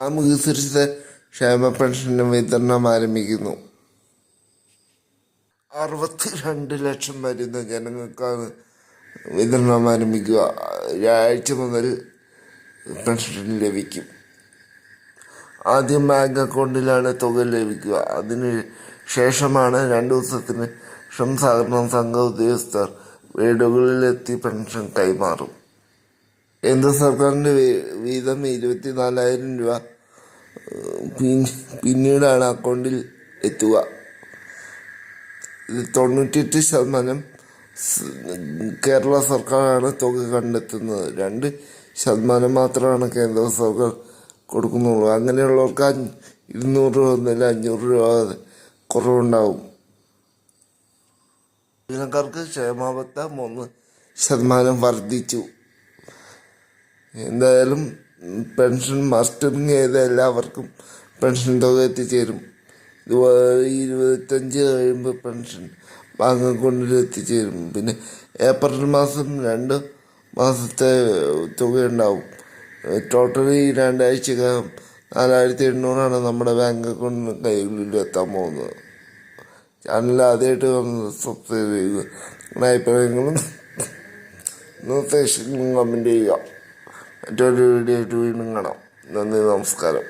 സുരക്ഷിത ക്ഷേമ പെൻഷൻ വിതരണം ആരംഭിക്കുന്നു. അറുപത്തിരണ്ട് ലക്ഷം വരുന്ന ജനങ്ങൾക്കാണ് വിതരണം ആരംഭിക്കുക. വ്യാഴാഴ്ച മുതൽ പെൻഷൻ ലഭിക്കും. ആദ്യം ബാങ്ക് അക്കൗണ്ടിലാണ് തുക ലഭിക്കുക. അതിന് ശേഷമാണ് രണ്ട് ദിവസത്തിന് ഷം സഹകരണ സംഘ ഉദ്യോഗസ്ഥർ വീടുകളിലെത്തി പെൻഷൻ കൈമാറും. കേന്ദ്ര സർക്കാരിന്റെ വീതം ഇരുപത്തി നാലായിരം രൂപ പിന്നീടാണ് അക്കൗണ്ടിൽ എത്തുക. തൊണ്ണൂറ്റിയെട്ട് ശതമാനം കേരള സർക്കാരാണ് തുക കണ്ടെത്തുന്നത്. രണ്ട് ശതമാനം മാത്രമാണ് കേന്ദ്ര സർക്കാർ കൊടുക്കുന്നുള്ളൂ. അങ്ങനെയുള്ളവർക്ക് ഇരുന്നൂറ് രൂപ ഒന്നല്ല അഞ്ഞൂറ് രൂപ കുറവുണ്ടാവും. ജീവനക്കാർക്ക് ക്ഷേമാവത്ത മൂന്ന് ശതമാനം വർദ്ധിച്ചു. എന്തായാലും പെൻഷൻ മസ്റ്ററിങ് ചെയ്ത എല്ലാവർക്കും പെൻഷൻ തുക എത്തിച്ചേരും. ഇരുപത്തഞ്ച് കഴിയുമ്പോൾ പെൻഷൻ ബാങ്ക് അക്കൗണ്ടിൽ എത്തിച്ചേരും. പിന്നെ ഏപ്രിൽ മാസം രണ്ട് മാസത്തെ തുക ഉണ്ടാവും ടോട്ടലി രണ്ടാഴ്ചക്കകം നാലായിരത്തി എണ്ണൂറാണ് നമ്മുടെ ബാങ്ക് അക്കൗണ്ടിന് കൈകളിൽ എത്താൻ പോകുന്നത്. ചാനൽ ആദ്യമായിട്ട് വന്ന് സബ്സ്ക്രൈബ് ചെയ്യുക. അഭിപ്രായങ്ങളും നിർദ്ദേശങ്ങളും കമന്റ് ചെയ്യുക. മറ്റൊരു വീഡിയോ വീണ്ടും കാണാം നന്ദി നമസ്കാരം